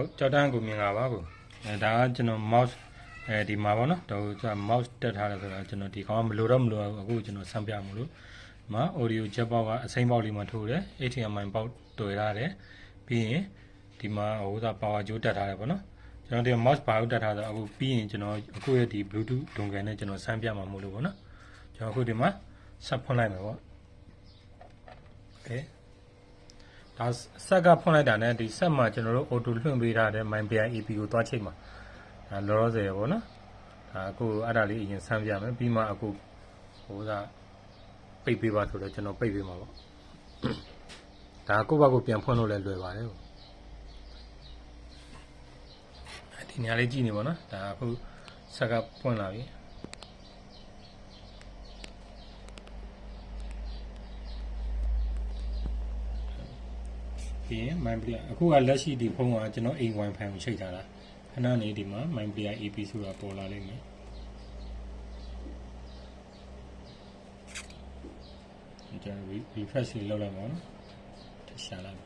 ဟုတ်ကြောက်တန်းကိုမြင်လာပါကိုအဲဒါကကျွန်တော် mouse အဲဒီမှာပေါ့နော်တော့ကျွန်တော် mouse တက်ထားတယ်ဆိုတော့ကျွန်တော်ဒီကောင်ကမလိုတော့မလိုဘူးအခုကျွန်တော်ဆန်းပြမလို့ဒီမှာ audio jack ပေါက်ကအစိမ်းပေါက်လေးမှထိုးတယ် HDMI ပေါက်တွေ့ရတယ်ပြီးရင်ဒီမှာဟိုသာ power ကြိုးတက်ထားတယ်ပေါ့နော်ကျွန်တော်ဒီ mouse ဘာလို့တက်ထားဆိုတော့အခုပြီးရင်ကျွန်တော်အခုရဲ့ဒီ bluetooth ဒုံကန်နဲ့ကျွန်တော်ဆန်းပြမှာမလို့ပေါ့နော်ကျွန်တော်အခုဒီမှာဆက်ဖွင့်လိုက်မယ်ပေါ့ okay ဒါဆက်ကဖွင့်လိုက်တာနဲ့ဒီဆက်မှာကျွန်တော်တို့ auto လွှင့်ပေးထားတဲ့ MyPI EP ကိုသွားချိန်မှာဒါလောလောဆယ်ပေါ့နော်ဒါအခုအဲ့ဒါလေးအရင်ဆန်းပြမယ်ပြီးမှအခုဟိုကပိတ်ပေးပါဆိုတော့ကျွန်တော်ပိတ်ပေးမှာပေါ့ဒါကိုယ့်ဘက်ကိုပြန်ဖွင့်လို့လည်းလွယ်ပါတယ်ပေါ့ဒီနေရာလေးကြည့်နေပါနော်ဒါအခုဆက်ကဖွင့်လာပြီ ပြီးရင် MyPlayer အခုကလက်ရှိဒီဖုန်းကကျွန်တော်အိမ် Wi-Fi ကိုချိန်ထားတာခဏနေဒီမှာ MyPlayer EP ဆိုတာပေါ်လာလိမ့်မယ်ဒီကျွန်တော် refresh လေးလုပ်လိုက်ပါနော်ထရှာလိုက်ပါ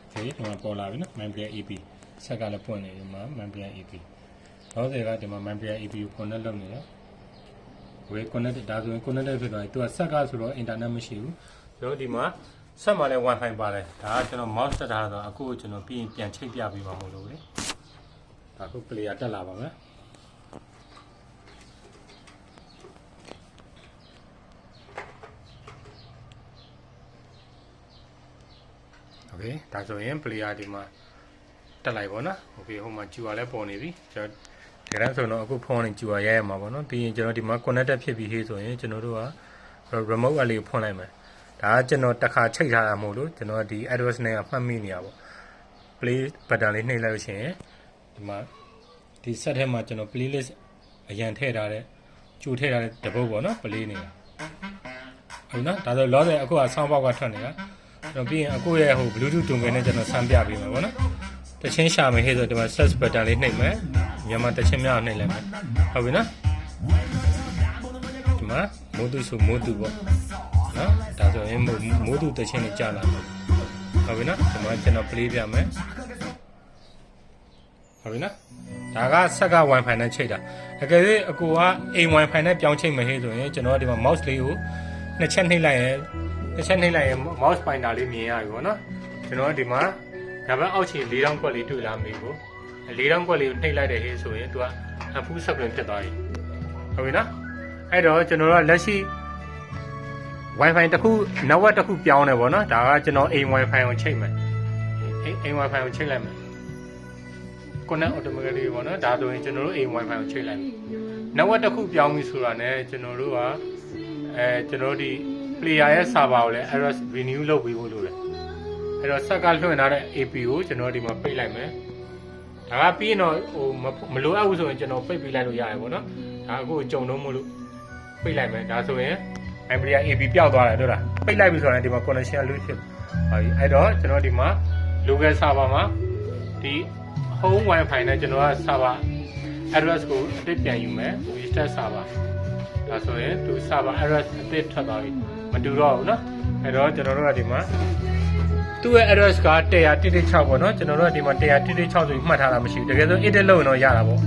โอเคဒီမှာပေါ်လာပြီနော် MyPlayer EP ဆက်ကလည်းပွင့်နေဒီမှာ MyPlayer EP တော့ဒီကဒီမှာ MyPlayer EP ကို connect လုပ်နေတယ် ဝေ connect ဒါဆိုရင် connect ဖြစ်သွားပြီသူကဆက်ကဆိုတော့ internet မရှိဘူးကျွန်တော်ဒီမှာဆက်မှာလဲ wifi ပါတယ်ဒါကကျွန်တော် mouse တက်ထားတော့အခုကျွန်တော်ပြီးရင်ပြန်ချိတ်ပြပေးပါမလို့လေဒါခု player တက်လာပါမယ်โอเคဒါဆိုရင် player ဒီမှာတက်လိုက်ပါနော်โอเคဟိုမှာ QR လည်းပေါ်နေပြီကျွန်တော် ဒါကဆိုတော့အခုဖုန်းနဲ့ QR ရရမှာပေါ့နော်ပြီးရင်ကျွန်တော်ဒီမှာ connected ဖြစ်ပြီးဟေးဆိုရင်ကျွန်တော်တို့က remote အလေးကိုဖွင့်လိုက်မယ်ဒါကကျွန်တော်တစ်ခါချိန်ထားတာမဟုတ်လို့ကျွန်တော်ဒီ address နဲ့မှတ်မိနေရပါ play button လေးနှိပ်လိုက်လို့ရှိရင်ဒီမှာဒီ set ထဲမှာကျွန်တော် playlist အရန်ထည့်ထားတဲ့ကြိုထည့်ထားတဲ့တပုတ်ပေါ့နော် play နေတာဟုတ်နော်ဒါဆိုလောဆယ်အခုက sound box ကထွက်နေတာကျွန်တော်ပြီးရင်အခုရဲ့ဟို bluetooth တုံကနဲ့ကျွန်တော်ဆန်းပြပေးမှာပေါ့နော်တချင်းရှာမယ်ဟဲ့ဆိုဒီမှာ search button လေးနှိပ်မယ် မြန်မာတချင်းများနှိပ်လိုက်မယ်ဟုတ်ပြီနော်ဒီမှာမိုးတူဆိုမိုးတူပေါ့နော်ဒါဆိုရင်မိုးမိုးတူတချင်းလေးကြာလာမယ်ဟုတ်ပြီနော်ဒီမှာကျွန်တော် play ပြမယ်ဟုတ်ပြီနော်ဒါကဆက်က wifi နဲ့ချိန်တာအကယ်၍အကူကအိမ် wifi နဲ့ပြောင်းချိန်မဟေးဆိုရင်ကျွန်တော်ကဒီမှာ mouse လေးကိုနှစ်ချက်နှိပ်လိုက်ရင်နှစ်ချက်နှိပ်လိုက်ရင် mouse pointer လေးမြင်ရပြီပေါ့နော်ကျွန်တော်ကဒီမှာဒါပဲအောက်ခြေ၄တောင်ကွက်လေးတွေ့လာမေးကို ၄တောင်ကွက်လေးကိုနှိပ်လိုက်တဲ့ဟေးဆိုရင်သူကအဖူးဆက်ပြင်ဖြစ်သွားပြီဟုတ်ပြီနော်အဲ့တော့ကျွန်တော်ကလက်ရှိ Wi-Fi တစ်ခု network တစ်ခုပြောင်းတယ်ပေါ့နော်ဒါကကျွန်တော်အိမ် Wi-Fi ကိုချိန်မယ်အိမ်အိမ် Wi-Fi ကိုချိန်လိုက်မယ် connect automatically ပေါ့နော်ဒါဆိုရင်ကျွန်တော်တို့အိမ် Wi-Fi ကိုချိန်လိုက်မယ် network တစ်ခုပြောင်းပြီဆိုတာ ਨੇ ကျွန်တော်တို့ကအဲကျွန်တော်တို့ဒီ player ရဲ့ server ကိုလည်း address renew လုပ်ပြီးဖို့လိုတယ်အဲ့တော့ဆက်ကလွှင့်ထားတဲ့ AP ကိုကျွန်တော်ဒီမှာပိတ်လိုက်မယ် ဒါကပြီးရင်တော့ဟိုမလိုအပ်ဘူးဆိုရင်ကျွန်တော်ပိတ်ပေးလိုက်လို့ရတယ်ပေါ့နော်ဒါအခုကြုံတော့မလို့ပိတ်လိုက်မယ်ဒါဆိုရင် Embraer AB ပျောက်သွားတယ်တို့လားပိတ်လိုက်ပြီဆိုရင်ဒီမှာ connection လွှင့်ဖြစ်ပါပြီအဲ့တော့ကျွန်တော်ဒီမှာ local server မှာဒီ home wifi နဲ့ကျွန်တော်က server address ကိုအသစ်ပြန်ယူမယ် reset server ဒါဆိုရင်သူ server address အသစ်ထွက်သွားပြီမတူတော့ဘူးเนาะအဲ့တော့ကျွန်တော်တို့ကဒီမှာ သူ့ရဲ့ address က136ပေါ့နော်ကျွန်တော်တို့ကဒီမှာ136ဆိုမှတ်ထားတာမရှိဘူးတကယ်ဆို edit လုပ်ရင်တော့ရတာပေါ့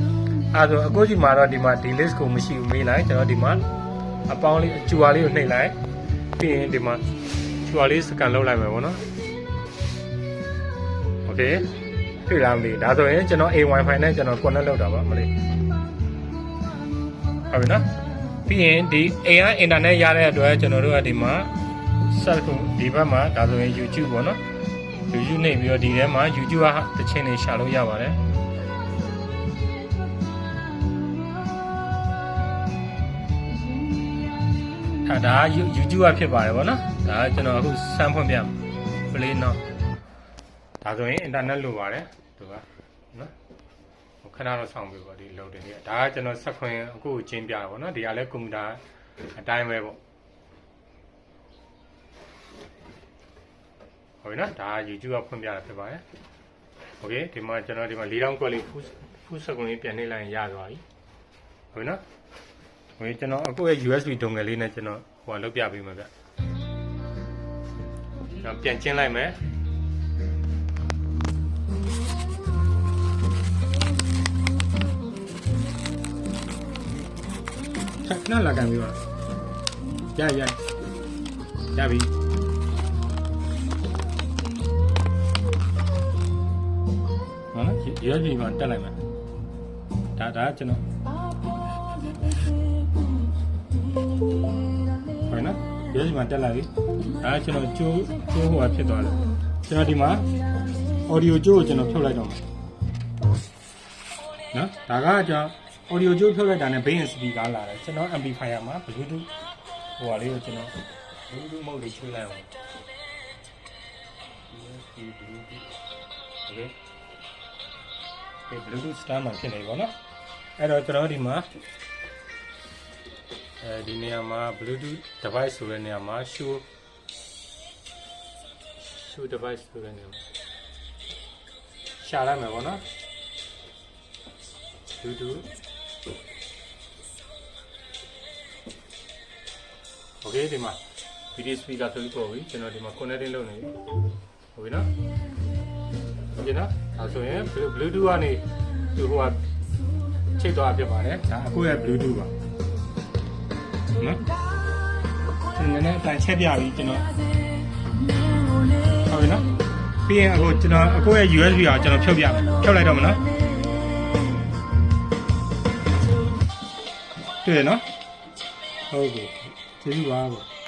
အဲဆိုအကိုကြီးမှာတော့ဒီမှာ delay ကိုမရှိဘူးမေးလိုက်ကျွန်တော်ဒီမှာအပေါင်းလေးအကျူအားလေးကိုနှိပ်လိုက်ပြီးရင်ဒီမှာကျူအားလေးစကန်လုပ်လိုက်မယ်ပေါ့နော် okay တွေ့လားမသိဒါဆိုရင်ကျွန်တော် A Wi-Fi နဲ့ကျွန်တော် connect လုပ်တာပါမလေးဟုတ်ပြီနော်ပြီးရင်ဒီ AI internet ရတဲ့အတွက်ကျွန်တော်တို့ကဒီမှာ search ဒီဘက်မှာဒါဆိုရင် YouTube ပေါ့နော် YouTube နှိပ်ပြီးတော့ဒီထဲမှာ YouTube ကတစ်ချိန်နေရှာလို့ရပါတယ်ဒါဒါက YouTube ကဖြစ်ပါတယ်ဗောနော်ဒါကကျွန်တော်အခုစမ်းဖွင့်ပြမယ် play now ဒါဆိုရင် internet လိုပါတယ်သူကနော်ဟိုခဏတော့ဆောင်းပြီပေါ့ဒီ load တွေဒါကကျွန်တော်ဆက်ခွင့်အခုကျင်းပြတာဗောနော်ဒီကလည်းကွန်ပျူတာအတိုင်းပဲပေါ့ ဟုတ်ပြီနော်ဒါက YouTube ကဖွင့်ပြတာဖြစ်ပါတယ်โอเคဒီမှာကျွန်တော်ဒီမှာ၄တောင်ကွက်လေးဖူးဖူးစကွန်လေးပြန်နှိပ်လိုက်ရင်ရသွားပြီဟုတ်ပြီနော်ဟိုကျွန်တော်အခုရဲ့ USB ဒုံငယ်လေးနဲ့ကျွန်တော်ဟိုကလုပ်ပြပေးမှာဗျ။ဒါ ကျွန်တော်ပြန်ကျင်းလိုက်မယ်ခဏလာကန်ပြီးပါရရရပြီ ရွက်ပြီမှာတက်လိုက်မယ်ဒါဒါကျွန်တော်ဟိုနော်ရွက်ပြီမှာတက်လိုက်ပြီဒါကျွန်တော်ကျိုးကျိုးဟိုဟာဖြစ်သွားတယ်ကျွန်တော်ဒီမှာ audio ကျိုးကိုကျွန်တော်ဖြုတ်လိုက်တော့မယ်နော်ဒါကကျွန်တော် audio ကျိုးဖြုတ်လိုက်တာနဲ့ bass speaker လာတယ်ကျွန်တော် amplifier မှာ bluetooth ဟိုဟာလေးကိုကျွန်တော် bluetooth mode လေးချွေးလိုက်အောင် USB bluetooth okay ဒီ bluetooth stand မှာဖြစ်နေပါတော့အဲ့တော့ကျွန်တော်ဒီမှာအဲဒီနေရာမှာ bluetooth device ဆိုတဲ့နေရာမှာ show show device ဆိုတဲ့နေရာမှာရှာလိုက်မယ်ပေါ့နော် bluetooth okay ဒီမှာ video speaker ဆိုပြီးပေါ်ပြီကျွန်တော်ဒီမှာ connecting လုပ်နေပြီဟုတ်ပြီနော်ဟုတ်ပြီနော် အဲဆိုရင် Blu- bluetooth ကနေသူဟိုကချိတ်သွားဖြစ်ပါတယ်ဒါအခုရဲ့ bluetooth ပါနော်ဒီနည်းနည်းအတန်ချက်ပြပြီကျွန်တော်ဟုတ်ပြီနော်ပြီးရင်အခုကျွန်တော်အခုရဲ့ USB ကိုကျွန်တော်ဖြုတ်ပြဖြုတ်လိုက်တော့မနော်တွေ့ရနော်ဟုတ်ပြီကျေးဇူးပါဗျ